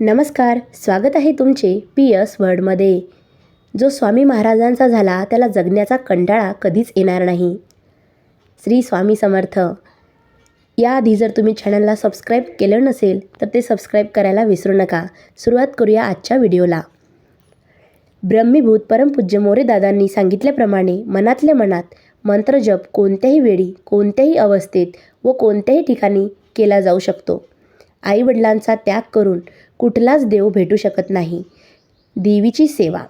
नमस्कार स्वागत आहे तुमचे पी एस वर्डमध्ये. जो स्वामी महाराजांचा झाला त्याला जगण्याचा कंटाळा कधीच येणार नाही. श्री स्वामी समर्थ. याआधी जर तुम्ही चॅनलला सबस्क्राईब केलं नसेल तर ते सबस्क्राईब करायला विसरू नका. सुरुवात करूया आजच्या व्हिडिओला. ब्रह्मीभूत परमपूज्य मोरेदादांनी सांगितल्याप्रमाणे मनातल्या मनात मंत्रजप कोणत्याही वेळी कोणत्याही अवस्थेत व कोणत्याही ठिकाणी केला जाऊ शकतो. आईवडिलांचा त्याग करून कुठलाच देव भेटू शकत नाही. देवीची सेवा.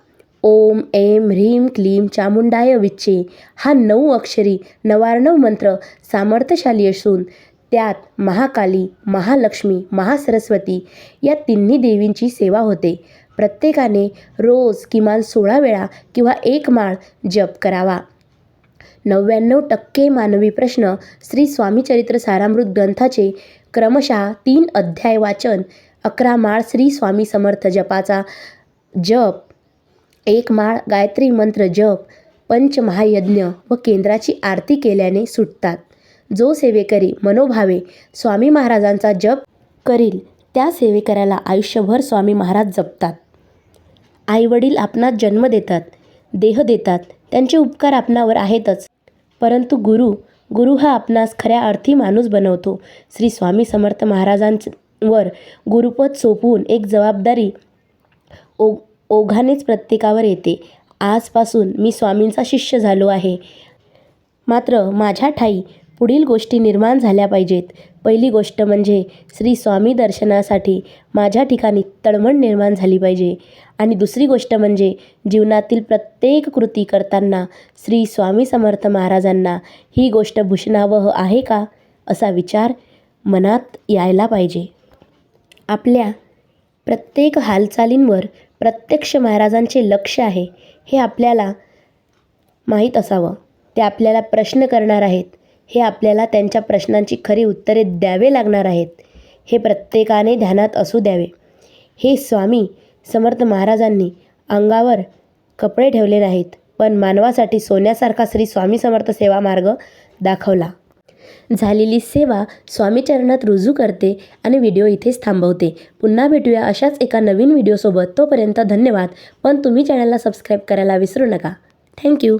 ओम एम ह्रीम क्लीम चामुंडाय विच्चे हा नऊ अक्षरी नवार्णव मंत्र सामर्थ्यशाली असून त्यात महाकाली महालक्ष्मी महासरस्वती या तिन्ही देवींची सेवा होते. प्रत्येकाने रोज किमान सोळा वेळा किंवा एक माळ जप करावा. नव्याण्णव टक्के मानवी प्रश्न श्री स्वामीचरित्र सारामृत ग्रंथाचे क्रमशः तीन अध्याय वाचन अकरा माळ श्री स्वामी समर्थ जपाचा जप एक माळ गायत्री मंत्र जप पंचमहायज्ञ व केंद्राची आरती केल्याने सुटतात. जो सेवेकरी मनोभावे स्वामी महाराजांचा जप करील त्या सेवेकऱ्याला आयुष्यभर स्वामी महाराज जपतात. आईवडील आपणास जन्म देतात देह देतात त्यांचे उपकार आपणावर आहेतच. परंतु गुरु गुरु हा आपणास खऱ्या अर्थी माणूस बनवतो. श्री स्वामी समर्थ महाराजांचं वर गुरुपद सोपवून एक जबाबदारी ओ ओघानेच प्रत्येकावर येते. आजपासून मी स्वामींचा शिष्य झालो आहे. मात्र माझ्या ठाई पुढील गोष्टी निर्माण झाल्या पाहिजेत. पहिली गोष्ट म्हणजे श्री स्वामी दर्शनासाठी माझ्या ठिकाणी तळमळ निर्माण झाली पाहिजे. आणि दुसरी गोष्ट म्हणजे जीवनातील प्रत्येक कृती करताना श्री स्वामी समर्थ महाराजांना ही गोष्ट भूषणावह आहे का? असा विचार मनात यायला पाहिजे. आपल्या प्रत्येक हालचालींवर प्रत्यक्ष महाराजांचे लक्ष आहे हे आपल्याला माहीत असावं. ते आपल्याला प्रश्न करणार आहेत हे आपल्याला त्यांच्या प्रश्नांची खरी उत्तरे द्यावे लागणार आहेत हे प्रत्येकाने ध्यानात असू द्यावे. हे स्वामी समर्थ महाराजांनी अंगावर कपडे ठेवले नाहीत पण मानवासाठी सोन्यासारखा श्री स्वामी समर्थ सेवा मार्ग दाखवला. झालेली सेवा स्वामीचरणात रुजू करते आणि व्हिडिओ इथेच थांबवते. पुन्हा भेटूया अशाच एका नवीन व्हिडिओसोबत. तोपर्यंत धन्यवाद. पण तुम्ही चॅनलला सबस्क्राईब करायला विसरू नका. थँक्यू.